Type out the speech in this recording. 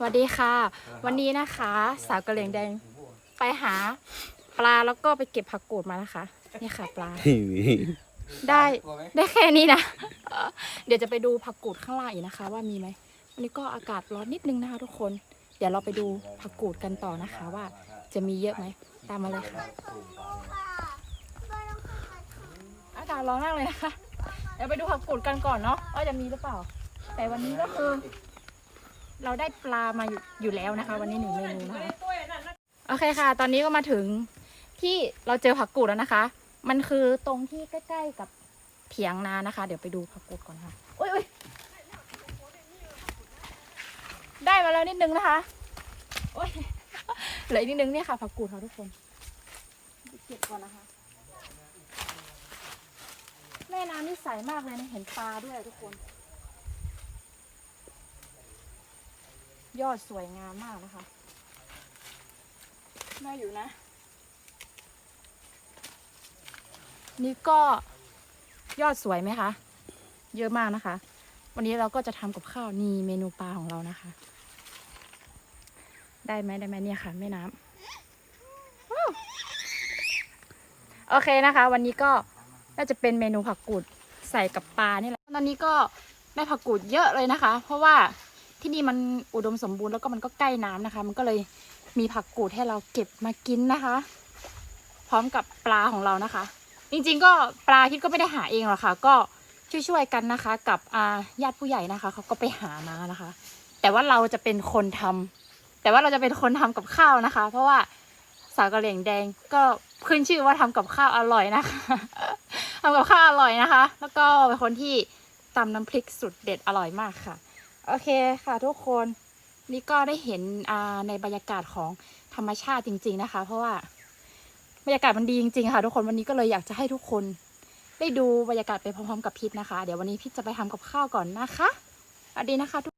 สวัสดีค่ะ วันนี้นะคะ สาวกระเหลียงแดงไปหาปลาแล้วก็ไปเก็บผักกูดมานะคะ นี่ค่ะปลา ได้ได้แค่นี้นะเดี๋ยวจะไปดูผักกูดข้างล่างอีกนะคะ ว่ามีไหมวันนี้ก็อากาศร้อนนิดนึงนะคะทุกคน เดี๋ยวเราไปดูผักกูดกันต่อนะคะว่าจะมีเยอะไหมตามมาเลยค่ะ อากาศร้อนมากเลยนะคะ เดี๋ยวไปดูผักกูดกันก่อนเนาะว่าจะมีหรือเปล่า แต่วันนี้ก็คือ เราได้ปลามาอยู่อยู่แล้วนะคะ วันนี้หนึ่งเมนูนะคะโอเคค่ะ ตอนนี้ก็มาถึงที่เราเจอผักกูดแล้วนะคะ มันคือตรงที่ใกล้ๆกับเถียงนานะคะ เดี๋ยวไปดูผักกูดก่อนค่ะอุ้ยอุ้ยได้มาแล้วนิดนึงนะคะโอ้ยเหลืออีกนิดนึงเนี่ยค่ะผักกูดค่ะทุกคนเก็บก่อนนะคะแม่น้ำนี่ใสมากเลยนะเห็นปลาด้วยทุกคน ยอดสวยงามมากนะคะ น่าอยู่นะ นี่ก็ยอดสวยไหมคะ เยอะมากนะคะ วันนี้เราก็จะทำกับข้าวนี่เมนูปลาของเรานะคะ ได้ไหมได้ไหมเนี่ยค่ะแม่น้ำว้าวโอเคนะคะ วันนี้ก็น่าจะเป็นเมนูผักกูดใส่กับปลานี่แหละ ตอนนี้ก็ได้ผักกูดเยอะเลยนะคะ เพราะว่า ที่นี่มันอุดมสมบูรณ์แล้วก็มันก็ใกล้น้ำนะคะ มันก็เลยมีผักกูดให้เราเก็บมากินนะคะ พร้อมกับปลาของเรานะคะ จริงๆก็ปลาคิดก็ไม่ได้หาเองหรอกค่ะ ก็ช่วยๆกันนะคะ กับญาติผู้ใหญ่นะคะเขาก็ไปหามานะคะ แต่ว่าเราจะเป็นคนทำแต่ว่าเราจะเป็นคนทำกับข้าวนะคะ เพราะว่าสาวกระเหลี่ยงแดงก็ขึ้นชื่อว่าทำกับข้าวอร่อยนะคะทำกับข้าวอร่อยนะคะ แล้วก็เป็นคนที่ตำน้ำพริกสุดเด็ดอร่อยมากค่ะ โอเคค่ะทุกคนนี่ก็ได้เห็นอ่าในบรรยากาศของธรรมชาติจริง ๆนะคะ เพราะว่าบรรยากาศมันดีจริงๆค่ะ ทุกคนวันนี้ก็เลยอยากจะให้ทุกคน ได้ดูบรรยากาศไปพร้อมๆกับพิษนะคะ เดี๋ยววันนี้พิษจะไปทำกับข้าวก่อนนะคะสวัสดีนะคะทุก